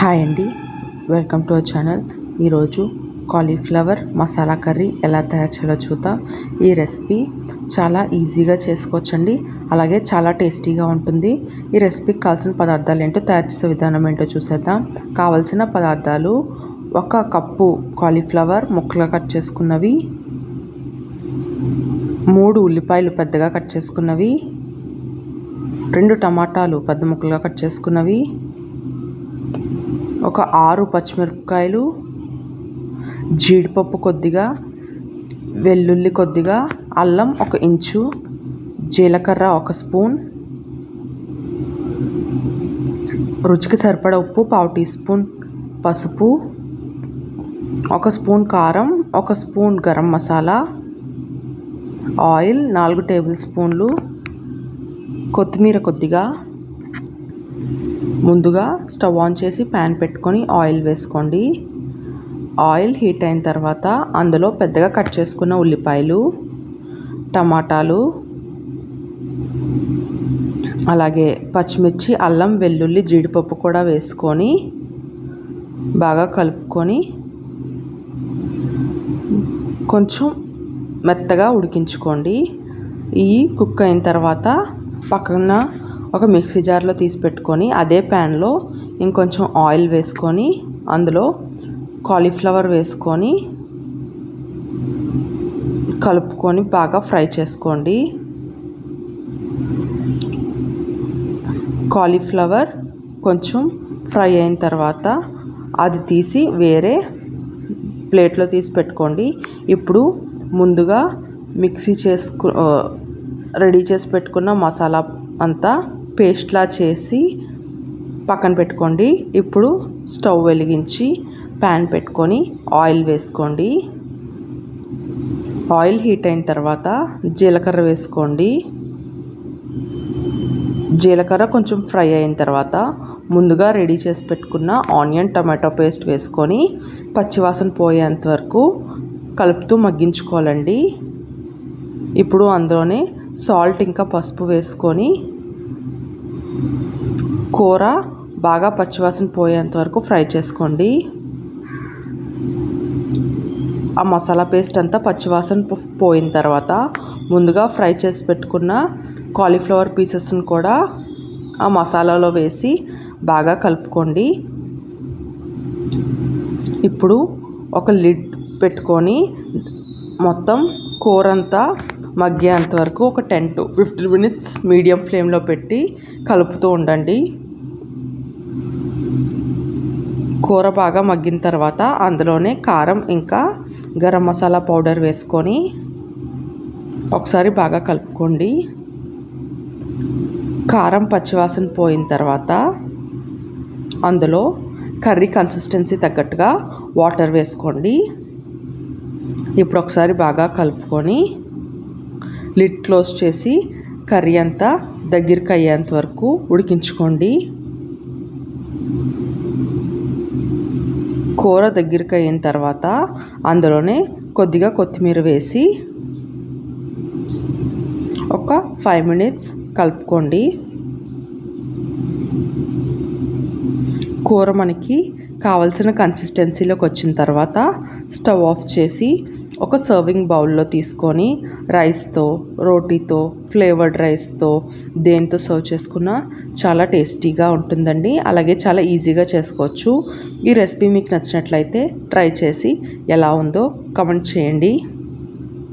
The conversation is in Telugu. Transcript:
హాయ్ అండి. Welcome to our channel. ఈరోజు కాలీఫ్లవర్ మసాలా కర్రీ ఎలా తయారు చేయాలో చూద్దాం. ఈ రెసిపీ చాలా ఈజీగా చేసుకోవచ్చండి. అలాగే చాలా టేస్టీగా ఉంటుంది. ఈ రెసిపీకి కావాల్సిన పదార్థాలు ఏంటో తయారు చేసే విధానం ఏంటో చూసేద్దాం. కావలసిన పదార్థాలు ఒక కప్పు కాలీఫ్లవర్ ముక్కలుగా కట్ చేసుకున్నవి. మూడు ఉల్లిపాయలు పెద్దగా కట్ చేసుకున్నవి. రెండు టమాటాలు పెద్ద ముక్కలుగా కట్ చేసుకున్నవి. ఒక ఆరు పచ్చిమిరపకాయలు జీడిపప్పు కొద్దిగా వెల్లుల్లి కొద్దిగా అల్లం ఒక ఇంచు జీలకర్ర ఒక స్పూన్ రుచికి సరిపడ ఉప్పు పావు టీ స్పూన్ పసుపు ఒక స్పూన్ కారం ఒక స్పూన్ గరం మసాలా ఆయిల్ నాలుగు టేబుల్ స్పూన్లు కొత్తిమీర కొద్దిగా ముందుగా స్టవ్ ఆన్ చేసి ప్యాన్ పెట్టుకొని ఆయిల్ వేసుకోండి. ఆయిల్ హీట్ అయిన తర్వాత అందులో పెద్దగా కట్ చేసుకున్న ఉల్లిపాయలు టమాటాలు అలాగే పచ్చిమిర్చి అల్లం వెల్లుల్లి జీడిపప్పు కూడా వేసుకొని బాగా కలుపుకొని కొంచెం మెత్తగా ఉడికించుకోండి. ఈ కుక్ అయిన తర్వాత పక్కన ఒక మిక్సీ జార్లో తీసి పెట్టుకొని అదే ప్యాన్లో ఇంకొంచెం ఆయిల్ వేసుకొని అందులో కాలీఫ్లవర్ వేసుకొని కలుపుకొని బాగా ఫ్రై చేసుకోండి. కాలీఫ్లవర్ కొంచెం ఫ్రై అయిన తర్వాత అది తీసి వేరే ప్లేట్లో తీసి పెట్టుకోండి. ఇప్పుడు ముందుగా మిక్సీ చేసుకు రెడీ చేసి పెట్టుకున్న మసాలా అంతా పేస్ట్లా చేసి పక్కన పెట్టుకోండి. ఇప్పుడు స్టవ్ వెలిగించి ప్యాన్ పెట్టుకొని ఆయిల్ వేసుకోండి. ఆయిల్ హీట్ అయిన తర్వాత జీలకర్ర వేసుకోండి. జీలకర్ర కొంచెం ఫ్రై అయిన తర్వాత ముందుగా రెడీ చేసి పెట్టుకున్న ఆనియన్ టమాటో పేస్ట్ వేసుకొని పచ్చివాసన పోయేంత వరకు కలుపుతూ మగ్గించుకోవాలండి. ఇప్పుడు అందులోనే సాల్ట్ ఇంకా పసుపు వేసుకొని కూర బాగా పచ్చివాసన పోయేంత వరకు ఫ్రై చేసుకోండి. ఆ మసాలా పేస్ట్ అంతా పచ్చివాసన పోయిన తర్వాత ముందుగా ఫ్రై చేసి పెట్టుకున్న కాలీఫ్లవర్ పీసెస్ని కూడా ఆ మసాలాలో వేసి బాగా కలుపుకోండి. ఇప్పుడు ఒక లిడ్ పెట్టుకొని మొత్తం కూర అంతా మగ్గేంత వరకు ఒక ten to fifteen minutes medium ఫ్లేమ్లో పెట్టి కలుపుతూ ఉండండి. కూర బాగా మగ్గిన తర్వాత అందులోనే కారం ఇంకా గరం మసాలా పౌడర్ వేసుకొని ఒకసారి బాగా కలుపుకోండి. కారం పచ్చివాసన పోయిన తర్వాత అందులో కర్రీ కన్సిస్టెన్సీ తగ్గట్టుగా వాటర్ వేసుకోండి. ఇప్పుడు ఒకసారి బాగా కలుపుకొని లిడ్ క్లోజ్ చేసి కర్రీ అంతా దగ్గరికి అయ్యేంత వరకు ఉడికించుకోండి. కూర దగ్గరికి అయిన తర్వాత అందులోనే కొద్దిగా కొత్తిమీర వేసి ఒక ఫైవ్ మినిట్స్ కలుపుకోండి. కూర మనకి కావలసిన కన్సిస్టెన్సీలోకి వచ్చిన తర్వాత స్టవ్ ఆఫ్ చేసి ఒక సర్వింగ్ బౌల్లో తీసుకొని రైస్తో రోటీతో ఫ్లేవర్డ్ రైస్తో దేంతో సర్వ్ చేసుకున్నా చాలా టేస్టీగా ఉంటుందండి. అలాగే చాలా ఈజీగా చేసుకోవచ్చు. ఈ రెసిపీ మీకు నచ్చినట్లయితే ట్రై చేసి ఎలా ఉందో కమెంట్ చేయండి.